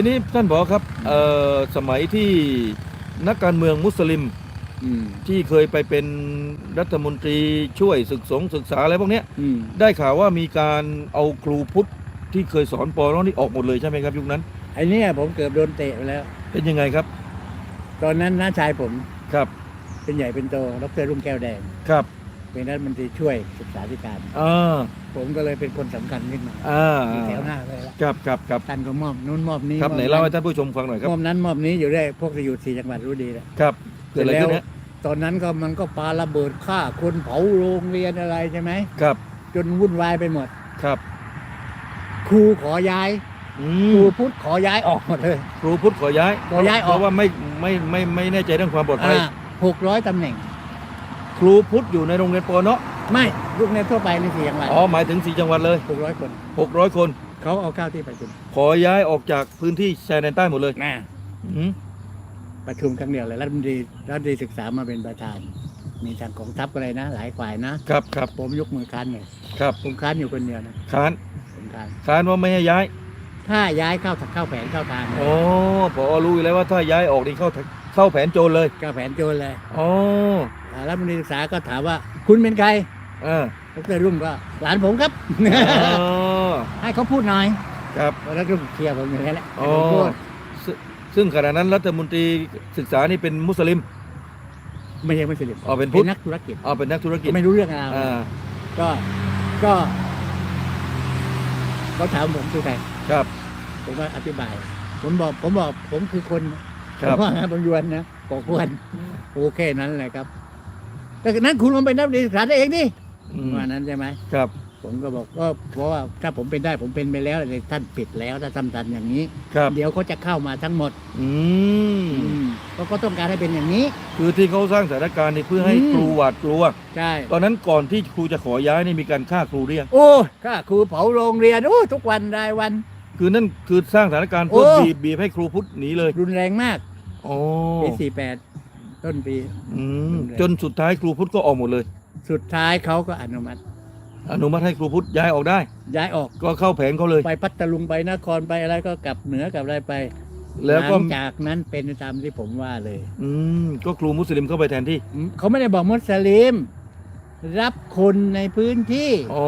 ทีนี้ท่านบอกครับเอ่อสมัยที่นักการเมืองมุสลิมอืมที่เคยไปเป็นรัฐมนตรีช่วยศึกสงศึกษาอะไรพวกเนี้ยอืมได้ข่าวว่ามีการเอาครูพุทธที่เคยสอนปอร้องนี่ออกหมดเลยใช่ไหมครับยุคนั้น ไอ้เนี่ยผมเกือบโดนเตะไปแล้ว เป็นยังไงครับตอนนั้นน้าชายผมครับเป็นใหญ่เป็นโตดรรุ่งแก้วแดง ครับ เป็นรัฐมนตรีช่วยศึกษาธิการอ่าผมก็เลยเป็นคนสำคัญขึ้นมาอ่าอยู่แถวหน้าเลยละครับครับครับท่านก็มอบนู้นมอบนี้ครับไหนมอบเล่าให้ท่านผู้ชมฟังหน่อยครับ มอบนั้นมอบนี้อยู่ได้พวกที่อยู่สี่จังหวัดรู้ดีแหละครับเกิดอะไรขึ้นเสร็จแล้ฮะวตอนนั้นก็มันก็ปาระเบิดฆ่าคนเผาโรงเรียนอะไรใช่ไหมครับจนวุ่นวายไปหมด ครับครูขอย้ายอืครูมพุทธขอย้ายออกหมดเลย ครูพุทธขอย้ายขอย้ายออก เพราะว่าไม่ไม่ไม่ไม่แน่ใจเรื่องความปลอดภัย หกร้อยตำแหน่ง ครูพุทธอยู่ในโรงเรียนปอเนาะไม่ลูกเรียนทั่วไปในสี่จังหวัดอ๋อหมายถึงสี่จังหวัดเลย หกร้อยคน 600 คน เขาเอาเข้าที่ประชุมขอย้ายออกจากพื้นที่ชายแดนใต้หมดเลยนะอืมประชุมครั้งเดียวเลยรัฐมนตรีรัฐมนตรีศึกษามาเป็นประธาน มีทางกองทัพอะไรนะ หลายฝ่ายนะครับครับผมยกมือค้านเลยครับผมค้านอยู่คนเดียวนะค้านผมค้าน ค้านว่าไม่ให้ย้ายถ้าย้ายเข้าเข้าแผนเข้าทางเลยโอ้พอรู้อยู่แล้วว่าถ้าย้ายออกนี่เข้าเข้าแผนโจรเลยเข้าแผนโจรเลย อ๋ออ่า รัฐมนตรีศึกษาก็ถามว่าคุณเป็นใครอ่าดรรุ่งก็หลานผมครับอ๋อให้เขาพูดหน่อยครับ แล้วรุ่งเคลียร์ผมอย่างนี้แหละอ๋อให้ผมพูดซึ่งซึ่งขณะนั้นรัฐมนตรีศึกษานี่เป็นมุสลิม ไม่ใช่ไม่สลิมอ๋อเป็นพุทธ นักธุรกิจอ๋อเป็นนักธุรกิจไม่รู้เรื่องอะไรอ่าก็ก็เขาถามผมคือใครครับ ผมก็อธิบาย ผมบอกผมบอกผมคือคนครับผมว่านะผมยวนนะบอกควรโอเคนั้นแหละครับ แต่นั้นคุณลงไปนักเรียนศึกษาได้เองดิอืมว่านั้นใช่ไหม ครับ ผมก็บอกก็เพราะว่าถ้าผมเป็นได้ผมเป็นไปแล้วเลยท่านปิดแล้วถ้าทำทันอย่างนี้ ครับ เดี๋ยวเขาจะเข้ามาทั้งหมดอืมอืมก็ก็ต้องการให้เป็นอย่างนี้ คือที่เขาสร้างสถานการณ์นี่เพื่อให้อืม ครูหวาดกลัว ใช่ ตอนนั้นก่อนที่ครูจะขอย้ายนี่มีการฆ่าครูเรียงโอ้ข้าครูเผาโรงเรียนโอ้ทุกวันรายวัน คือนั่นคือสร้างสถานการณ์เพื่อโอ้ บีบบีบให้ครูพุทธหนีเลย รุนแรงมากอ๋อปีสี่แปด ต้นปี อืมรุนแรงจนสุดท้ายครูพุทธก็ออกหมดเลย สุดท้ายเขาก็อนุมัติ อนุมัติให้ครูพุทธย้ายออกได้ ย้ายออกก็เข้าแผนเขาเลย ไปพัทลุงไปนครไปอะไรก็กลับเหนือกลับอะไรไปแล้วก็หลังจากนั้นเป็นตามที่ผมว่าเลย อืมก็ครูมุสลิมเข้าไปแทนที่อืมเขาไม่ได้บอกมุสลิม รับคนในพื้นที่อ๋อ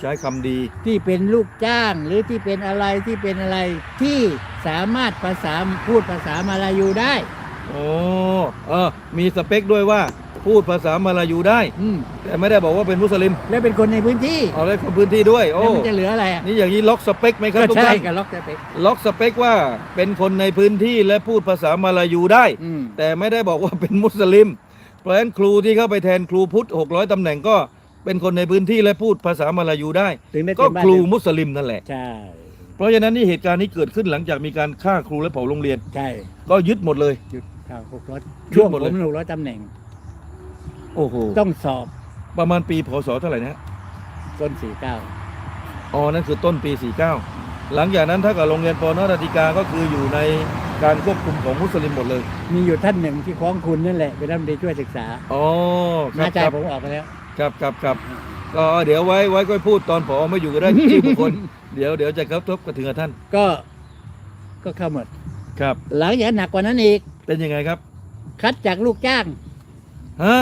ใช้คำดี ที่เป็นลูกจ้างหรือที่เป็นอะไรที่เป็นอะไรที่สามารถภาษาพูดภาษามาลายูได้ โอ้เออมีสเปคด้วยว่าพูดภาษามาลายูได้ อืมแต่ไม่ได้บอกว่าเป็นมุสลิมและเป็นคนในพื้นที่เอาได้คนพื้นที่ด้วย โอ้แล้วมันจะเหลืออะไรอะนี่อย่างนี้ล็อกสเปคไหมครับก็ทุกใช่ท่านกับล็อกจะไปล็อกสเปคว่าเป็นคนในพื้นที่และพูดภาษามาลายูได้ อืมแต่ไม่ได้บอกว่าเป็นมุสลิม เพราะฉะนั้นครูที่เข้าไปแทนครูพุทธ600ตำแหน่งก็เป็นคนในพื้นที่และพูดภาษามาลายูได้ ถึงได้ก็เต็มบ้านครูเต็มมุสลิมนั่นแหละ ใช่เพราะฉะนั้นนี่เหตุการณ์นี้เกิดขึ้นหลังจากมีการฆ่าครูและเผาโรงเรียน ใช่ก็ยึดหมดเลย หยุด ข่าวหกร้อยหยุดช่วงหมดผเลย มหกร้อยตำแหน่ง โอ้โหต้องสอบประมาณปีพศเท่าไหร่นะฮะต้นสี่เก้าอ๋อนั่นคือต้นปี 49 หลังจากนั้นถ้ากับโรงเรียนปอนราธิกาก็คืออยู่ในการควบคุมของมุสลิมหมดเลยมีอยู่ท่านหนึ่งที่คล้องคุณนั่นแหละเป็นรัฐมนตรีช่วยศึกษาอ๋อครัน้าบใจครับผมออกไปแล้ว ครับครับครับก็เดี๋ยวไว้ไว้ก็พูดตอนผอไม่อยู่ก็ได้ชื่อบุคคล เดี๋ยวเดี๋ยวจะกระทบกระเทือนท่านก็ก็เข้าหมดครับ หลังจากนั้นหนักกว่านั้นอีก เป็นยังไงครับคัดจากลูกจ้าง ฮะ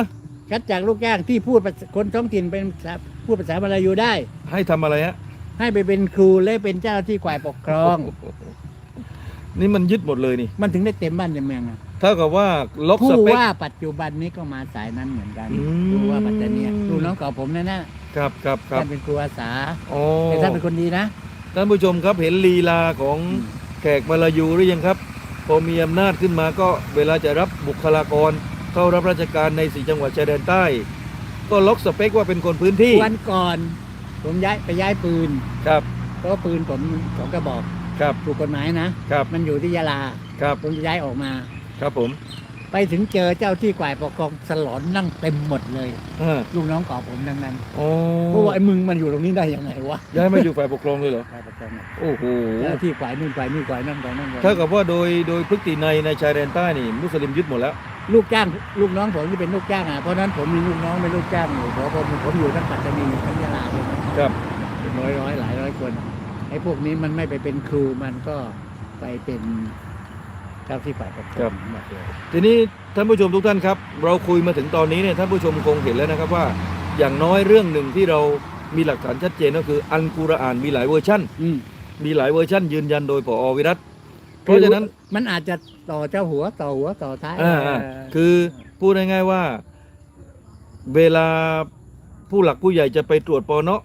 คัดจากลูกจ้างที่พูดภาษาคนท้องถิ่นเป็นภาษาพูดภาษามาลายูได้ ให้ทำอะไรฮะให้ไปเป็นครูและเป็นเจ้าหน้าที่ฝ่ายปกครอง นี่มันยึดหมดเลยนี่มันถึงได้เต็มบ้านเต็มเมืองอะเท่ากับว่าล็อกสผู้เปค ว่าปัจจุบันนี้ก็มาสายนั้นเหมือนกันอืม ผู้ว่าปัจจุบันเนี้ครูน้องเก่าผมนั่นน่ะครับครับครับท่านเป็นครูอาสาอ๋อแต่ท่านเป็นคนดีนะ ท่านผู้ชมครับเห็นลีลาของอืมแขกมาลายูหรือยังครับ พอมีอำนาจขึ้นมาก็เวลาจะรับบุคลากร เข้ารับราชการในสี่จังหวัดชายแดนใต้ ก็ล็อกสเปคว่าเป็นคนพื้นที่วันก่อน ผมย้ายไปย้ายปืนครับเพราะว่าปืนผมสองกระบอกครับ ถูกกฎหมายนะครับ มันอยู่ที่ยะลาครับผมจะย้ายออกมา ครับผม ไปถึงเจอเจ้าที่ฝ่ายปกครองสลอนนั่งเต็มหมดเลยอ่าลูกน้องเก่าผมทั้งนั้นอ๋อเพราะว่าไอ้มึงมันอยู่ตรงนี้ได้ยังไงวะย้ายมาอยู่ฝ่ายปกครองเลยเหรอฝ่ายปกครองเนี่ยโอ้โหเจ้าที่ฝ่ายนู่นฝ่ายนี่ฝ่ายนั่นฝ่ายนั่นฝ่ายเท่านั่นกับว่าโดยโดยพฤติในยในชายแดนใต้นี่มุสลิมยึดหมดแล้ว ลูกจ้างลูกน้องผมที่เป็นลูกจ้างอะเพราะฉะนั้นผมมีลูกน้องเป็นลูกจ้างอยู่เพราะผมผมอยู่ทั้งปัตตานีทั้งยะลาเลยนะครับ เป็นร้อยร้อยหลายร้อยคนไอ้พวกนี้มันไม่ไปเป็นครูมันก็ไปเป็น เจ้าที่ฝ่ายปกคครรัอบงหมดเลย ทีนี้ท่านผู้ชมทุกท่านครับ เราคุยมาถึงตอนนี้เนี่ยท่านผู้ชมคงเห็นแล้วนะครับว่า อย่างน้อยเรื่องหนึ่งที่เรามีหลักฐานชัดเจนก็คืออัลกุรอานมีหลายเวอร์ชันอืมมีหลายเวอร์ชันยืนยันโดยผอวิรัตเพราะฉะนั้น มันอาจจะต่อเจ้าหัวต่อหัวต่อท้ายอ่าอ่าคือพูดง่ายๆว่า เวลาผู้หลักผู้ใหญ่จะไปตรวจปอเนาะ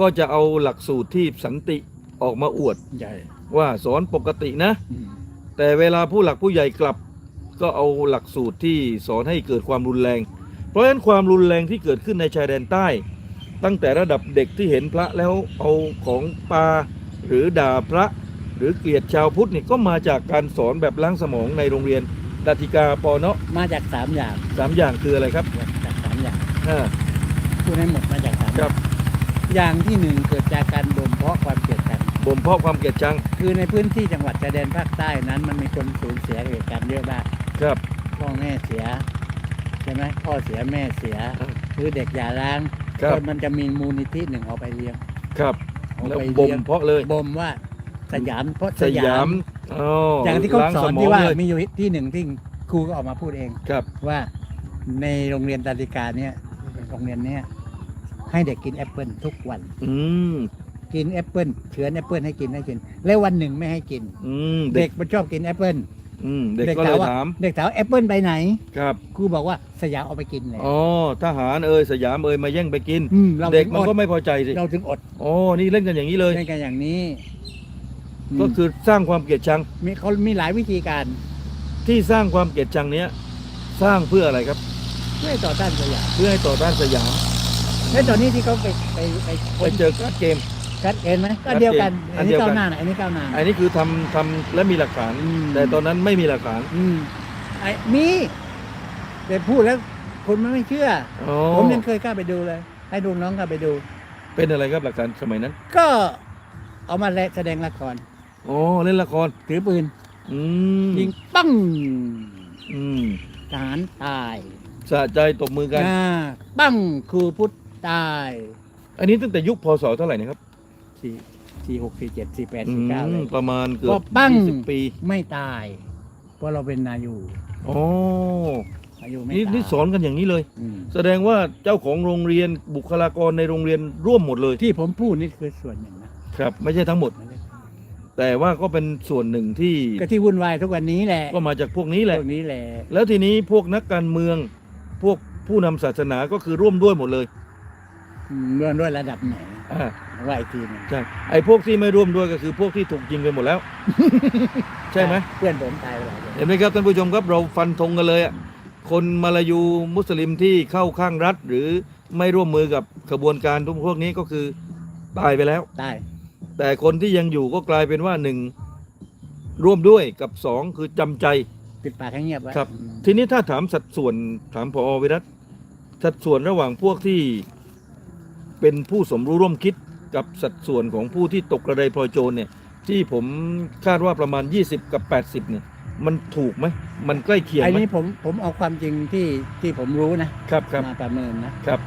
ก็จะเอาหลักสูตรที่สันติออกมาอวด ใหญ่ว่าสอนปกตินะ อืม แต่เวลาผู้หลักผู้ใหญ่กลับก็เอาหลักสูตรที่สอนให้เกิดความรุนแรง เพราะฉะนั้นความรุนแรงที่เกิดขึ้นในชายแดนใต้ ตั้งแต่ระดับเด็กที่เห็นพระแล้วเอาของปาหรือด่าพระ หรือเกลียดชาวพุทธนี่ก็มาจากการสอนแบบล้างสมองในโรงเรียนดัติกาปอเนาะมาจากสามอย่างสามอย่างคืออะไรครับจากสามอย่างอ่าพูดให้หมดมาจากสามครับอย่างที่หนึ่งเกิดจากการบ่มเพาะความเกลียดชัง บ่มเพาะความเกลียดชังคือในพื้นที่จังหวัดชายแดนภาคใต้นั้น มันมีคนสูญเสียเหตุการณ์เยอะมากครับพ่อแม่เสียใช่ไหมพ่อเสียแม่เสียอ่าหรือเด็กหย่าร้างครับก็มันจะมีมูลนิธิหนึ่งเอาไปเลี้ยงครับเอาแล้วไปบ่มเลี้ยงเพาะเลยบ่มว่าสยามเพราะสยามอ๋ออย่างที่เขาล้สอนมงที่ว่าเลยมีอยู่ที่หนึ่งที่ครูก็ออกมาพูดเอง ครับ ว่าในโรงเรียนตาลิกาเนี่ยโรงเรียนเนี้ยให้เด็กกินแอปเปิลทุกวัน อืม กินแอปเปิลเฉือนแอปเปิลให้กินให้กิน แล้ววันหนึ่งไม่ให้กิน อืมเด็เด็กกมันชอบกินแอปเปิลอืมเด็กก็เลยว่าถามเด็กถามแอปเปิลไปไหนครับครูบอกว่าสยามเอาไปกินเลยอ๋อทหารเอ่ยสยามเอ่ยมาแย่งไปกิน มเราเด็กถึงมันอก็ดไม่พอใจสิเราถึงอดอ๋อนี่เล่นกันอย่างนี้เลย ในกันอย่างนี้มก็คือสร้างความเกลียดชังมีเขามีหลายวิธีการที่สร้างความเกลียดชังเนี้ยสร้างเพื่ออะไรครับ เพื่อต่อต้านสยามเพื่อให้ต่อต้านสยามแล้วตอนนี้ที่เขาไปไปไปไปเจอกัดเกม คัดเอ็นไหมก็เดียวกัน อัอันนเดีนี้ยวกันก้าวหน้านะอันนี้ก้าวหน้านะอันนี้คือทำทำและมีหลักฐาน อืม แต่ตอนนั้นไม่มีหลักฐานอืมไอ้มีแต่พูดแล้วคนมันไม่เชื่ออ๋อผมยังเคยกล้าไปดูเลย ให้ดูน้องกล้าไปดู เป็นอะไรครับหลักฐานสมัยนั้นก็เอามาแสดงละครอ๋อเล่นละครถือปืนอืมยิงปั้งอืมทหารตายสะใจตบมือกัน อ่าปั้งครูพุทธตาย อันนี้ตั้งแต่ยุคพศเท่าไหร่นะครับ สี่สี่หกสี่เจ็ดสี่แปดอืสี่เก้าเลมยประมาณเกือก็บปั้ง ยี่สิบปีไม่ตาย เพราะเราเป็นนายูอ๋ออายุไม่นี่ตายนี่สอนกันอย่างนี้เลย อืมแสดงว่าเจ้าของโรงเรียนบุคลากรในโรงเรียนร่วมหมดเลยที่ผมพูดนี่คือส่วนหนึ่งนะครับ ไม่ใช่ทั้งหมด แต่ว่าก็เป็นส่วนหนึ่งที่ก็ที่วุ่นวายทุกวันนี้แหละก็มาจากพวกนี้แหละ พวกนี้แหละแล้วทีนี้พวกนักการเมือง พวกผู้นำศาสนาก็คือร่วมด้วยหมดเลยอืมร่วมด้วยระดับไหน อ่า ว่าอีกทีหนึงใช่ไอ้พวกที่ไม่ร่วมด้วยก็คือพวกที่ถูกยิงไปหมดแล้ว ใช่ไหม เพื่อนผมตายไปหลายคนเห็นไหมครับท่านผู้ชมครับเราฟันธงกันเลยอะคนมาลายูมุสลิมที่เข้าข้างรัฐ หรือไม่ร่วมมือกับขบวนการทุกพวกนี้ก็คือตายไปแล้ว ตายแต่คนที่ยังอยู่ก็กลายเป็นว่าหนึ่งร่วมด้วยกับสองคือจำใจ ปิดปากให้เงียบไว้ครับ อืมทีนี้ถ้าถามสัดส่วนถามพอวิรัตสัดส่วนระหว่างพวกที่เป็นผู้สมรู้ร่วมคิด กับสัดส่วนของผู้ที่ตกกระไดพลอยโจรเนี่ยที่ผมคาดว่าประมาณ 20 กับ 80เนี่ยมันถูกไหมมันใกล้เคียงไอ้ไหมนี้ผมผมเอาความจริงที่ที่ผมรู้นะครับครับมาประเมินนะครับ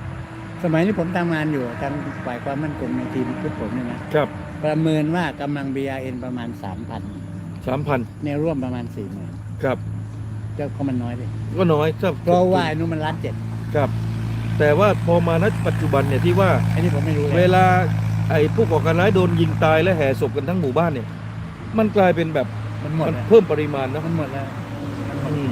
สมัยนี้ผมทำงานอยู่ทางฝ่ายความมั่นคงในทีมชุดผมเนี่ยนะครับ ประเมินว่ากำลัง BRN ประมาณ 3,000สามพันแนวร่วมประมาณ40,000ครับก็ก็มันน้อยไปก็น้อยถ้าเพราะว่าไอ้นู้นมันล้านเจ็ดครับ แต่ว่าพอมาณปัจจุบันเนี่ยที่ว่าไอ้นี่ผมไม่รู้เลยเวลา ไอ้ผู้ก่อการร้ายโดนยิงตายและแห่ศพกันทั้งหมู่บ้านเนี่ย มันกลายเป็นแบบมันหมดมันแล้วเพิ่มปริมาณนะมันหมดแล้วอืม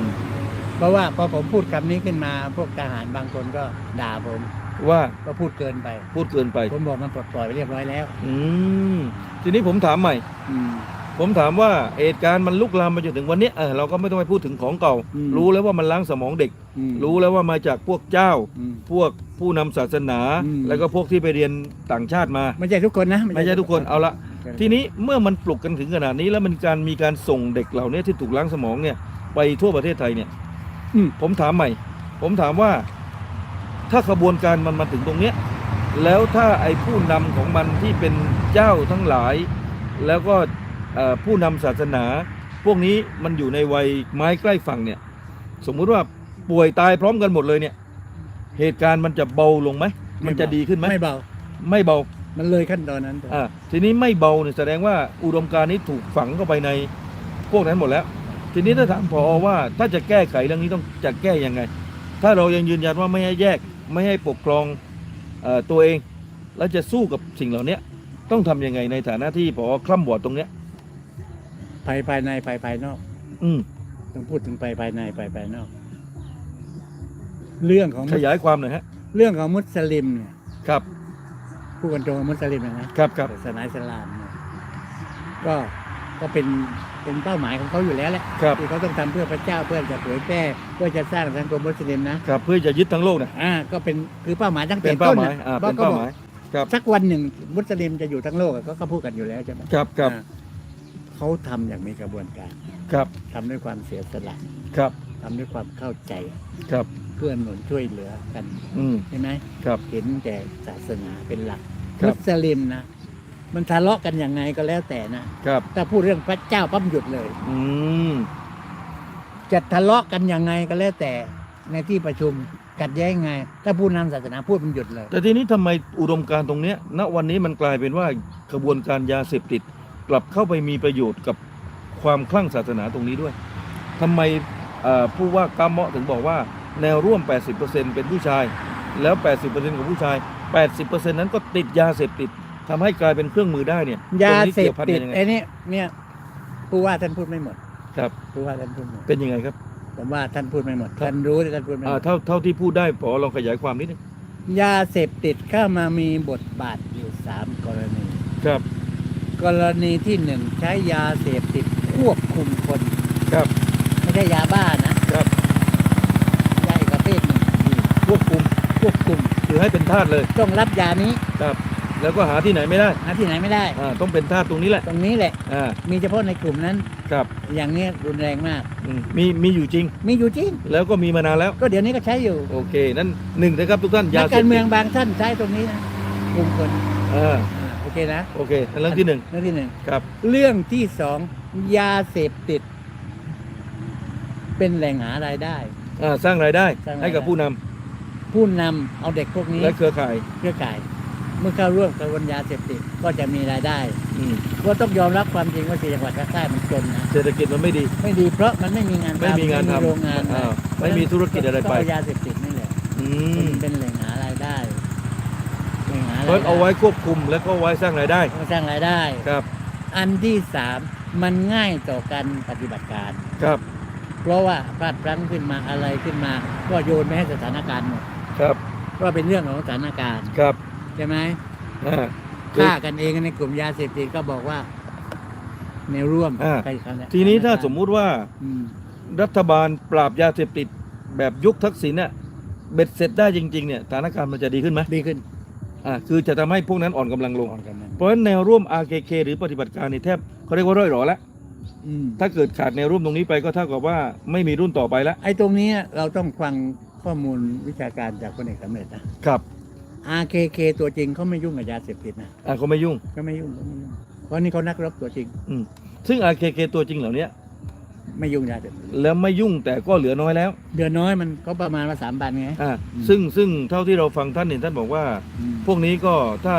เพราะว่าพอผมพูดคำนี้ขึ้นมาพวกทหารบางคนก็ด่าผมว่าก็พูดเกินไป พูดเกินไป ผมบอกมันปลดปล่อยไปเรียบร้อยแล้ว อืมทีนี้ผมถามใหม่ อืม ผมถามว่าเหตุการณ์มันลุกลามมาจนถึงวันเนี้ยเออเราก็ไม่ต้องไปพูดถึงของเก่า อืมรู้แล้วว่ามันล้างสมองเด็ก อืมรู้แล้วว่ามาจากพวกเจ้า อืมพวกผู้นำศาสนา อืม แล้วก็พวกที่ไปเรียนต่างชาติมา ไม่ใช่ทุกคนนะไม่ใช่ทุกคนเอาละทีนี้เมื่อมันปลุกกันถึงขนาดนี้แล้วมันการมีการส่งเด็กเหล่านี้ที่ถูกล้างสมองเนี่ยไปทั่วประเทศไทยเนี่ย อืมผมถามใหม่ ผมถามว่าถ้าขบวนการมันมาถึงตรงเนี้ยแล้วถ้าไอ้ผู้นำของมันที่เป็นเจ้าทั้งหลาย แล้วก็เอ่อ ผู้นำศาสนา พวกนี้มันอยู่ในวัยไม้ใกล้ฝั่งเนี่ยสมมุติว่าป่วยตายพร้อมกันหมดเลยเนี่ย เหตุการณ์มันจะเบาลงไหมมันจะดีขึ้นไหมไม่เบา ไม่เบามันเลยขั้นตอนนั้นไปอ่าทีนี้ไม่เบาเนี่ยแสดงว่าอุดมการณ์นี้ถูกฝังเข้าไปในพวกนั้นหมดแล้ว ทีนี้ถ้าถามพอว่าถ้าจะแก้ไขเรื่องนี้ต้องจะแก้ยังไง ถ้าเรายังยืนยันว่าไม่ให้แยกไม่ให้ปกครองเออตัวเอง แล้วจะสู้กับสิ่งเหล่านี้ต้องทำยังไงในฐานะที่พอคล่ำบอดตรงเนี้ย ภายภายในภายภายนอก อืมต้องพูดถึงภายภายในภายภายนอก เรื่องของขยายความหน่อยฮะ เรื่องของมุสลิมเนี่ยครับพูดกันตรงมุสลิมนะนะครับครับ ศาสนาอิสลามเนี่ยก็ก็เป็นเป็นเป้าหมายของเขาอยู่แล้วแหละครับ ที่เขาต้องทำเพื่อพระเจ้าเพื่อจะเผยแพร่เพื่อจะสร้างสังคมมุสลิมนะครับเพื่อจะยึดทั้งโลกนะอ่าก็เป็นคือเป้าหมายตั้งแต่เป็นเป้าต้นหมายนะอ่าพระเป็นเป้าหมายก็บอกสักวันหนึ่งมุสลิมจะอยู่ทั้งโลกอะก็ก็พูดกันอยู่แล้วใช่ไหม ครับครับ อ่า เขาทำอย่างมีกระบวนการครับ ทำด้วยความเสียสละครับ ทำด้วยความเข้าใจครับ เพื่อนหนุนช่วยเหลือกันอืม ใช่ไหมครับ เห็นแก่ศาสนาเป็นหลักครัมุบสลิมนะ มันทะเลาะกันยังไงก็แล้วแต่นะครับ ถ้าพูดเรื่องพระเจ้าปั๊มหยุดเลย อืม จะทะเลาะกันยังไงก็แล้วแต่ในที่ประชุมกัดแย้งไง ถ้าผู้นำศาสนาพูดมันหยุดเลย แต่ทีนี้ทำไมอุดมการณ์ตรงเนี้ยณวันนี้มันกลายเป็นว่ากระบวนการยาเสพติด กลับเข้าไปมีประโยชน์กับความคลั่งศาสนาตรงนี้ด้วยทำไมเอ่อผู้ว่ากามเมาะถึงบอกว่าแนวร่วม 80%เป็นผู้ชาย แล้ว 80%ของผู้ชาย 80%นั้นก็ติดยาเสพติดทำให้กลายเป็นเครื่องมือได้เนี่ยยาตรงนี้เสพกี่วพันติดกันยังไงไอ้นี่เนี่ยผู้ว่าท่านพูดไม่หมด ครับผู้ว่าท่านพูดไม่หมดเป็นยังไงครับผมว่าท่านพูดไม่หมดท่านรู้แต่ท่านพูดไม่หอ่ามดเท่าเท่าที่พูดได้พอลองขยายความนิดนึงยาเสพติดเข้ามามีบทบาทอยู่สามกรณี ครับ กรณีที่หนึ่งใช้ยาเสพติดควบคุมคน ครับ ไม่ใช่ยาบ้านะครับ ยาอีกประเภทหนึ่งอืมควบคุมควบคุมคือให้เป็นทาสเลย ต้องรับยานี้ครับ แล้วก็หาที่ไหนไม่ได้หาที่ไหนไม่ได้ อ่าต้องเป็นทาสตรงนี้แหละตรงนี้แหละ อ่ามีเฉพาะในกลุ่มนั้น ครับอย่างนี้รุนแรงมาก อืมมีมีอยู่จริง มีอยู่จริง แล้วก็มีมานานแล้ว ก็เดี๋ยวนี้ก็ใช้อยู่โอเค นั่นหนึ่งนะครับทุกท่านนัยากเสกาพรเมืติองดบางท่านใช้ตรงนี้นะกลุ่มคนอ่าอ่าโอ เคนะโอเคนั่นเรื่องที่หนึ่งเรื่องที่หนึ่งครับ เรื่องที่สองยาเสพติด เป็นแหล่งหารายได้อ่าสร้างรายได้สร้างรายได้ให้กับผู้นำผู้นำเอาเด็กพวกนี้และเครือข่ายเครือข่าย เมื่อเข้าร่วมกระบวนยาเสพติดก็จะมีรายได้อืมก็ต้องยอมรับความจริงว่าสี่จังหวัดภาคใต้มันจนนะเศรษฐกิจมันไม่ดี ไม่ดีเพราะมันไม่มีงานทำไม่มีงานทำโรงงานอ่าไม่มีธุรกิจอะไรไปต้องเอายาเสพติดนี่แหละอืเป็นมเป็นแหล่งหารายได้แหล่งหาราย เพราะได้เอาไว้ควบคุมแล้วก็ไว้สร้างรายได้ต้องสร้างรายได้ ครับ อันที่สามมันง่ายต่อการปฏิบัติการ ครับ เพราะว่าพลาดพลั้งขึ้นมาอะไรขึ้นมา ก็โยนไปให้สถานการณ์หมดครับเพราะเป็นเรื่องของสถานการณ์ครับใช่ไหมอ่าคือฆ่ากันเองในกลุ่มยาเสพติดก็บอกว่าแนวร่วมอ่า ใครเขาเยทีนี้ถ้าสมมุติว่าอืมรัฐบาลปราบยาเสพติดแบบยุคทักษิณเนี่ยเบ็ดเสร็จได้จริง ๆ เนี่ยสถานการณ์มันจะดีขึ้นไหมดีขึ้น อ่าคือจะทำให้พวกนั้นอ่อนกำลังลงอ่อนกันนั้นเพราะฉะนั้นแนวร่วม RKK หรือปฏิบัติการนี่แทบเขาเรียกว่าร่อยหรอแล้วอืมถ้าเกิดขาดแนวร่วมตรงนี้ไปก็เท่ากับว่าไม่มีรุ่นต่อไปแล้วไอ้ตรงนี้เราต้องฟังข้อมูลวิชาการจากคนเอกสำเร็จนะ ครับ RKK ตัวจริงเขาไม่ยุ่งกับยาเสพติดนะอ่าเขาไม่ยุ่ง ก็ไม่ยุ่งก็ไม่ยุ่งเพราะนี่เขานักรบตัวจริงอืมซึ่ง RKK ตัวจริงเหล่านี้ ไม่ยุ่งยาเสพติดแล้วไม่ยุ่งแต่ก็เหลือน้อยแล้วเดือนน้อยมันก็ประมาณว่าสามพันไง อ่าอืม ซึ่งซึ่งเท่าที่เราฟังท่านเนี่ยท่านบอกว่า อืม พวกนี้ก็ถ้า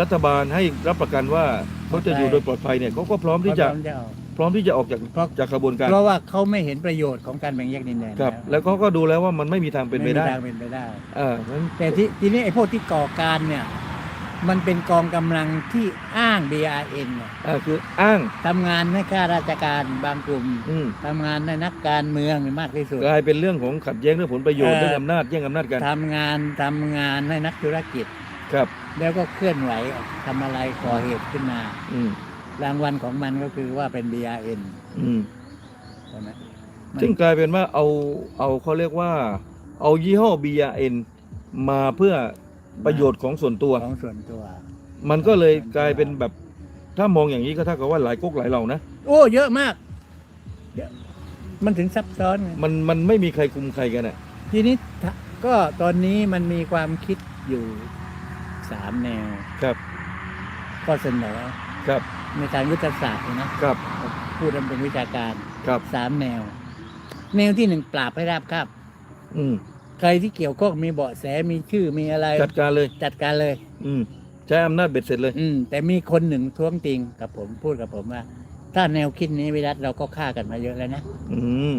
รัฐบาลให้รับประกันว่าเขาจะอยู่โดยปลอดภัยเนี่ยเขาก็พร้อมที่จะเขาพร้อมจะเอาพร้อมที่จะออกจากเพราะ จากกระบวนการเพราะว่าเขาไม่เห็นประโยชน์ของการแบ่งแยกดินแดนครับ แล้วเขาก็ดูแล้วว่ามันไม่มีทางเป็นไปได้ม่มีทางเป็นไปได้อ่างั้นแต่ที่ทีนี้ไอ้พวกที่ก่อการเนี่ย มันเป็นกองกำลังที่อ้าง BRN เนี่ยอ่าคืออ้าง ทำงานให้ข้าราชการบางกลุ่มอืมทำงานให้นักการเมืองมากที่สุด กลายเป็นเรื่องของขัดแย้งเรื่องผลประโยชน์เอ่อเรื่องอำนาจแย่งอำนาจกัน ทำงานทำงานให้นักธุรกิจ ครับ แล้วก็เคลื่อนไหวทำอะไรก่อเหตุขึ้นมา อืมรางวัลของมันก็คือว่าเป็น BRN อืมใช่ไหมมันซึ่งกลายเป็นว่าเอาเอาเขาเรียกว่า เอายี่ห้อ BRN มาเพื่อ ประโยชน์ของส่วนตัว ของส่วนตัว มันก็เลยกลายเป็นแบบ ถ้ามองอย่างนี้ก็เท่ากับว่าหลายก๊กหลายเหล่านะ โอ้ เยอะมากเยอะมันถึงซับซ้อนไงมันมันไม่มีใครคุมใครกันอะ ทีนี้ถ้าก็ตอนนี้มันมีความคิดอยู่สามแนวครับก็เสนอครับในทางยุทธศาสตร์นะครับ พูดกันเป็นวิชาการครับสามแนว แนวที่หนึ่งปราบให้ราบคาบ อืม ใครที่เกี่ยวข้องมีเบาะแสมีชื่อมีอะไรจัดการเลย จัดการเลย อืมใช้อำนาจเบ็ดเสร็จเลย อืม แต่มีคนหนึ่งท้วงติงกับผมพูดกับผมว่า ถ้าแนวคิดนี้วิรัตเราก็ฆ่ากันมาเยอะแล้วนะอืม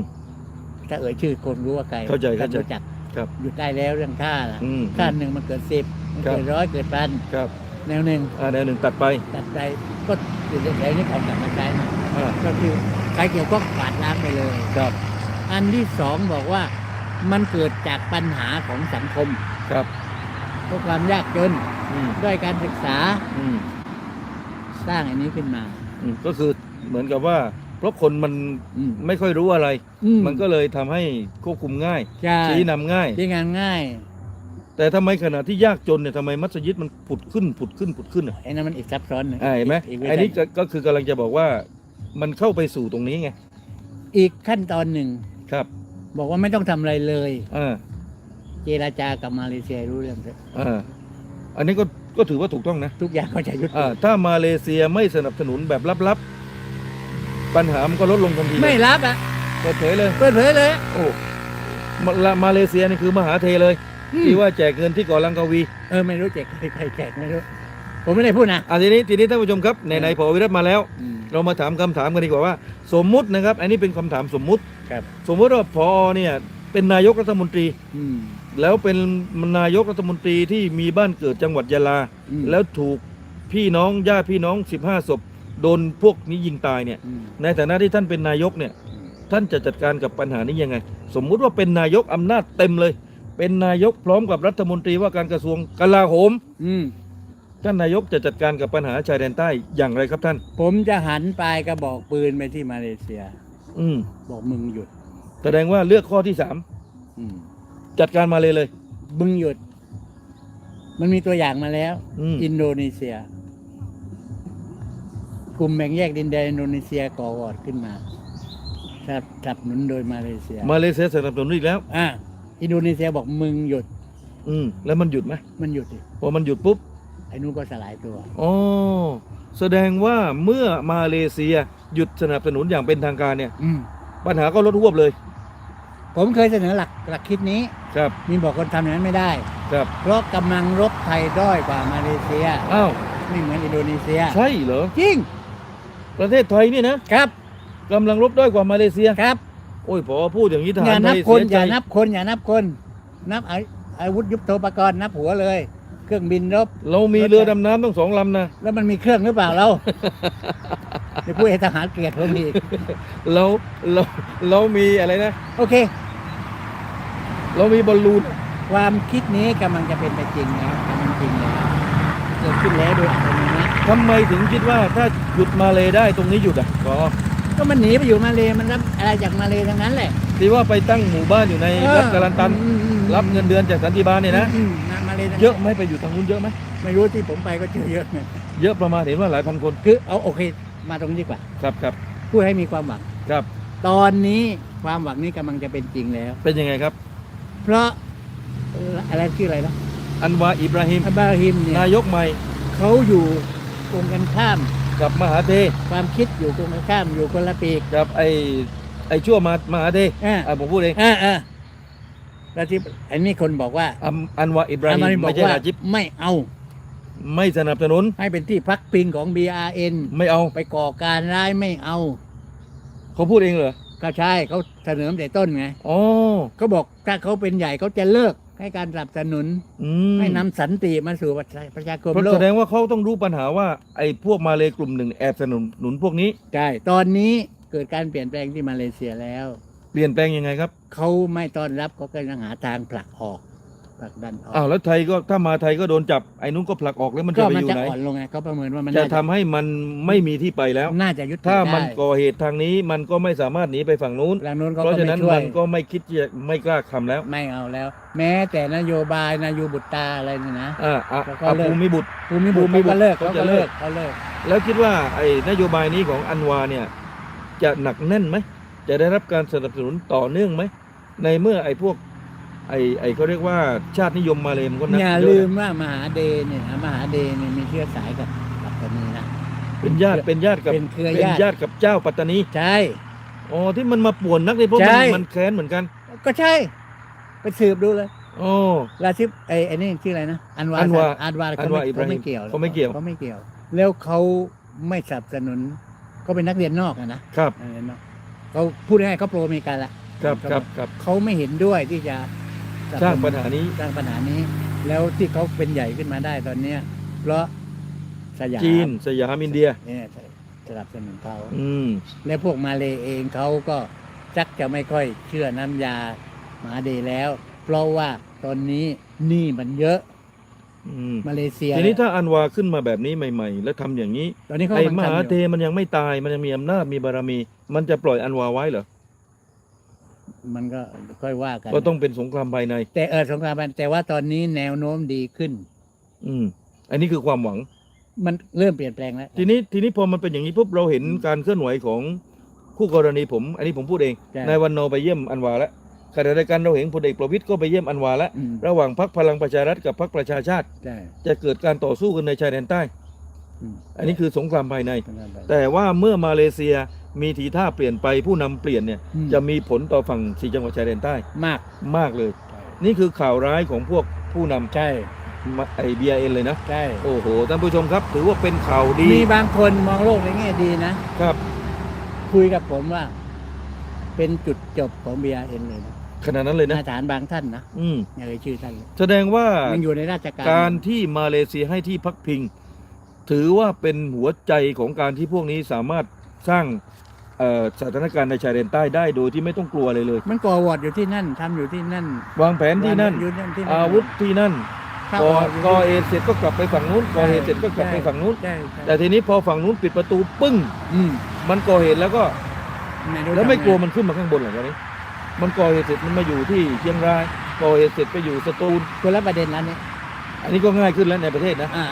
ถ้าเอ่ยชื่อคนรู้ว่าใครเข้าใจท่เข้านใจรู้จักครับหยุดได้แล้วเรื่องฆ่าน่ะอืม ฆ่าหนึ่งมันเกิดสิบมันครับเกิดร้อยเกิดพันครับแนวหนึ่งอ่าแนวหนึ่งตัดไปตัดใจก็อยู่ในแนวนี้เอากลับมาใช้นะอ่าก็คือใครเกี่ยวข้องปาดล้างไปเลย ครับ อันที่สองบอกว่า มันเกิดจากปัญหาของสังคมครับเพราะความยากจนอืมด้วยการศึกษาอืมสร้างอันนี้ขึ้นมา อืมก็คือเหมือนกับว่า เพราะคนมันอืมไม่ค่อยรู้อะไร อืมันก็เลยทำให้ควบคุมง่ายใช่ชี้นำง่าย ที่งานง่ายแต่ทำไมขณะที่ยากจนเนี่ยทำไมมัสยิดมันผุดขึ้นผุดขึ้นผุดขึ้นอะไอ้นั้นมันอีกซับซ้อนนึ่งอ่าเห็นไหมอีกเวอันนี้ชัก็ก็คือกำลังจะบอกว่ามันเข้าไปสู่ตรงนี้ไงอีกขั้นตอนหนึ่งครับ บอกว่าไม่ต้องทำอะไรเลยอ่าเจราจากับมาเลเซียรู้เรื่องเถอะอ่าอันนี้ก็ก็ถือว่าถูกต้องนะ ทุกอย่างเขาจะยุติอ่าถ้ามาเลเซียไม่สนับสนุนแบบลับๆ ปัญหามันก็ลดลงทันทีไม่รับอะเปิดเผยเลย เปิดเผยเลย โอ้มาละมาเลเซียนี่คือมหาเทเลย อืม ที่ว่าแจกเงินที่เก่อลังกาวี เออไม่รู้แจกใครใครแจกไม่รู้ ผมไม่ได้พูดนะอะทีนี้ทีนี้ท่านผู้ชมครับในในพอวิรัตมาแล้ว อืม เรามาถามคำถามกันดีกว่าว่า สมมุตินะครับ อันนี้เป็นคำถามสมมุติ ครับ สมมุติว่าพอเนี่ยเป็นนายกรัฐมนตรี อืม แล้วเป็นนายกรัฐมนตรีที่มีบ้านเกิดจังหวัดยะลา อืม แล้วถูกพี่น้องญาติพี่น้อง 15ศพโดนพวกนี้ยิงตายเนี่ย อืมในฐานะที่ท่านเป็นนายกเนี่ยท่านจะจัดการกับปัญหานี้ยังไง สมมุติว่าเป็นนายกอำนาจเต็มเลย เป็นนายกพร้อมกับรัฐมนตรีว่าการกระทรวงกลาโหม อืม ท่านนายกจะจัดการกับปัญหาชายแดนใต้อย่างไรครับท่าน ผมจะหันปลายกระบอกปืนไปที่มาเลเซีย อืมบอกมึงหยุด แสดงว่าเลือกข้อที่สามอืมจัดการมาเลยเลย มึงหยุด มันมีตัวอย่างมาแล้ว อืม อินโดนีเซีย กลุ่มแบ่งแยกดินแดนอินโดนีเซียก่อวอร์ดขึ้นมาครับสนับสนุนโดยมาเลเซียมาเลเซียสนับสนุนอีกแล้ว อะอินโดนีเซียบอกมึงหยุด อืมแล้วมันหยุดไหมมันหยุดดิพอมันหยุดปุ๊บ ไอ้นู้นก็สลายตัว อ๋อแสดงว่าเมื่อมาเลเซียหยุดสนับสนุนอย่างเป็นทางการเนี่ย อืมปัญหาก็ลดหวบเลย ผมเคยเสนอหลักหลักคิดนี้ครับ มีบอกคนทำอย่างนั้นไม่ได้ ครับ เพราะกำลังรบไทยด้อยกว่ามาเลเซียอ้าว ไม่เหมือนอินโดนีเซีย ใช่เหรอ จริงประเทศไทยนี่นะครับกำลังรบด้อยกว่ามาเลเซีย ครับโอ้ยพอพูดอย่างนี้ทอหาย่ารไทนับยคนเสียอใจย่านับคนอย่านับคน นับอาอาวุธยุทโธปกรณ์นับหัวเลย เครื่องบินรบเรามีเรือดำน้ำต้องสองลำนะ แล้วมันมีเครื่องหรือเปล่าเราเดี๋ยวพูดให้ทหารเกลียดผมอีกเราเราเรามีอะไรนะ โอเค เรามีบอลลูน ความคิดนี้กำลังจะเป็นไปจริงแล้วกำลังจริงแล้วเกิดขึ้นแล้วโดยอัตโนมัติทำไมถึงคิดว่าถ้าหยุดมาเลยได้ตรงนี้หยุดอะก็ก็มันหนีไปอยู่มาเลมันรับอะไรจากมาเลทั้งนั้นแหละที่ว่าไปตั้งหมู่บ้านอยู่ในรัฐกาลันตันอืมอืมรับเงินเดือนจากสันติบาลเนี่ยนะ อืมอืมมาเลทั้งนั้นเยอะไหมไปอยู่ทางนู้นเยอะไหมไม่รู้ที่ผมไปก็เจอเยอะไงเยอะประมาณเห็นว่าหลายพันคนคือเอาโอเค มาตรงนี้ดีกว่าครับครับพูดให้มีความหวัง ครับตอนนี้ความหวังนี้กำลังจะเป็นจริงแล้ว เป็นยังไงครับ เพราะเอ่ออะไรชื่ออะไรนะอันวาอิบราฮิมอับบราฮิมเนี่ยนายกใหม่เขาอยู่ตรงกันข้าม กับมหาเทความคิดอยู่ตรงกันข้ามอยู่คนละปีกกับไอไอชั่วมามหาเทอ่าอะผมพูดเองอ่าอ่า แล้วที่อันนี้คนบอกว่าอัมอันวาอิบราฮิมอามาริบอไม่กใช่ว่านาจิบไม่เอาไม่สนับสนุน ให้เป็นที่พักพิงของ BRN ไม่เอาไปก่อการร้ายไม่เอาเขาพูดเองเหรอก็ใช่เขาเสนอแต่ต้นไงอ๋อเขาบอกถ้าเขาเป็นใหญ่เขาจะเลิกให้การสนับสนุนอืมให้นำสันติมาสู่ประชาประชาคมเพราะโลแสกดงว่าเขาต้องรู้ปัญหาว่าไอ้พวกมาเลยกลุ่มหนึ่งแอบสนับสนุนพวกนี้ ใช่ตอนนี้เกิดการเปลี่ยนแปลงที่มาเลเซียแล้ว เปลี่ยนแปลงยังไงครับเขาไม่ต้อนรับเขาก็ยังหาทางผลักออกผลักดันออกอ้าวแล้วไทยก็ถ้ามาไทยก็โดนจับไอ้นู้นก็ผลักออกแล้วมันก็จะไปมันอยู่จะไหน อ่อนลงไงเขาประเมินว่ามันจะน่าทำให้มันไม่มีที่ไปแล้ว น่าจะยุติถ้าได้มันก่อเหตุทางนี้มันก็ไม่สามารถหนีไปฝั่งนู้น หลังนู้นเขาเพก็ราะฉะไม่นั้นช่วยมันก็ไม่คิดจะไม่กล้าทำแล้วไม่เอาแล้ว แม้แต่นโยบายนายบุตรตาอะไรเนี่ยนะ อ่าอะแล้วก็อะเลิก ภูมิบุตร ภูมิบุตรภูมิบุตรเขาก็เลิกเขาเขาจะก็เลิเลิก กเขาเลิก แล้วคิดว่าไอ้นโยบายนี้ของอันวาเนี่ย จะหนักแน่นไหม จะได้รับการสนับสนุนต่อเนื่องไหม ในเมื่อไอ้พวก ไอ้ไอ้เขาเรียกว่าชาตินิยมมาเลยมันก็นัอย่าเะลืมนะว่ามหาเดนเนี่ยมหาเดนเนี่ยมีเชื้อสายกับปัตตานีนะ เป็นญาติเป็นญาติกับเป็นเครือเป็นญาติญาติกับเจ้าปัตตานีใช่ อ๋อที่มันมาป่วนนักเลยเพราะใช่มันมันแค้นเหมือนกันก็ใช่ ไปสืบดูเลยโอ้ลาซิบไอ้ไอ้นี่ชื่ออะไรนะอันวาอันวาอันวาอัเขานวาไม่อิบราเขาฮิมไม่เกี่ยวเขาไม่เกี่ยว เขาไม่เกี่ยว แล้วเขาไม่สนับสนุนเขาเป็นนักเรียนนอกอะนะครับ นักเรียนนอก เขาพูดง่ายๆเขาโปรอเมริกันละครับครับครับเขาไม่เห็นด้วยที่จะนับสร้างนุนปัญหานี้สร้างปัญหานี้ แล้วที่เขาเป็นใหญ่ขึ้นมาได้ตอนเนี้ยเพราะสยามจีนสยามอินเดียเนี่ยสนับสนุนเขาอืมและพวกมาเลเองเขาก็จักจะไม่ค่อยเชื่อน้ำยาหมาเดย์แล้ว เพราะว่าตอนนี้หนี้มันเยอะ อืมมาเลเซีย ทีนี้ถ้าอันวาขึ้นมาแบบนี้ใหม่ ๆ แล้วทำอย่างนี้ตอนนี้เขาไอ้กำลังมหาทำอยู่เทมันยังไม่ตายมันยังมีอำนาจมีบารมี มันจะปล่อยอันวาไว้เหรอมันก็ค่อยว่ากันก็ต้องเป็นสงครามภายใน แต่เออสงครามแต่ว่าตอนนี้แนวโน้มดีขึ้น อืม อันนี้คือความหวัง มันเริ่มเปลี่ยนแปลงแล้ว ทีนี้ทีนี้พอมันเป็นอย่างนี้ปุ๊บเราเห็นการเคลื่อนไหวของคู่กรณีผม อันนี้ผมพูดเองใช่ นายวันโนไปเยี่ยมอันวาแล้ว ขณะเดียวกันเราเห็นพลเอกประวิตยก็ไปเยี่ยมอันวาแล้ว อืมระหว่างพรรคพลังประชารัฐกับพรรคประชาชาติ ใช่ จะเกิดการต่อสู้กันในชายแดนใต้ อืม อันนี้คือสงครามภายในสงครามไปแต่ว่าเมื่อมาเลเซียมีทีท่าเปลี่ยนไปผู้นำเปลี่ยนเนี่ยอืม จะมีผลต่อฝั่งสี่จังหวัดชายแดนใต้มาก มากเลย นี่คือข่าวร้ายของพวกผู้นำใช่มาไอเบียเอ็นเลยนะ ใช่ โอ้โหท่านผู้ชมครับถือว่าเป็นข่าวดีมีบางคนมองโลกในแง่ดีนะ ครับ คุยกับผมว่า เป็นจุดจบของ BRN เลยนะ ขนาดนั้นเลยนะอาจารย์บางท่านนะอืมอย่าเอ่ยชื่อท่านเลยแสดงว่ายังอยู่ในราชการการที่มาเลเซียให้ที่พักพิง ถือว่าเป็นหัวใจของการที่พวกนี้สามารถสร้างเอ่อสถานการณ์ในชายแดนใต้ได้โดยที่ไม่ต้องกลัวเลยเลย มันก่อวอร์ดอยู่ที่นั่นทำอยู่ที่นั่นวางแผนที่นั่น อยู่ที่อาวุธที่นั่นเข้าก่อออกยู่ก่อเหตุเสร็จก็กลับไปฝั่งนู้นก่อเหตุเสร็จก็กลับไปฝั่งนู้น ใช่ใช่แต่ทีนี้พอฝั่งนู้นปิดประตูปึ้ง อืมมันก่อเหตุแล้วก็รู้แล้วไม่ทำงกลัวมันขึ้นมาข้างบนเหรอวะนี้ มันก่อเหตุเสร็จมันมาอยู่ที่เชียงรายก่อเหตุเสร็จไปอยู่สตูลคนละประเด็นแล้วเนี่ยอันนี้ก็ง่ายขึ้นแล้วในประเทศนะ อ่า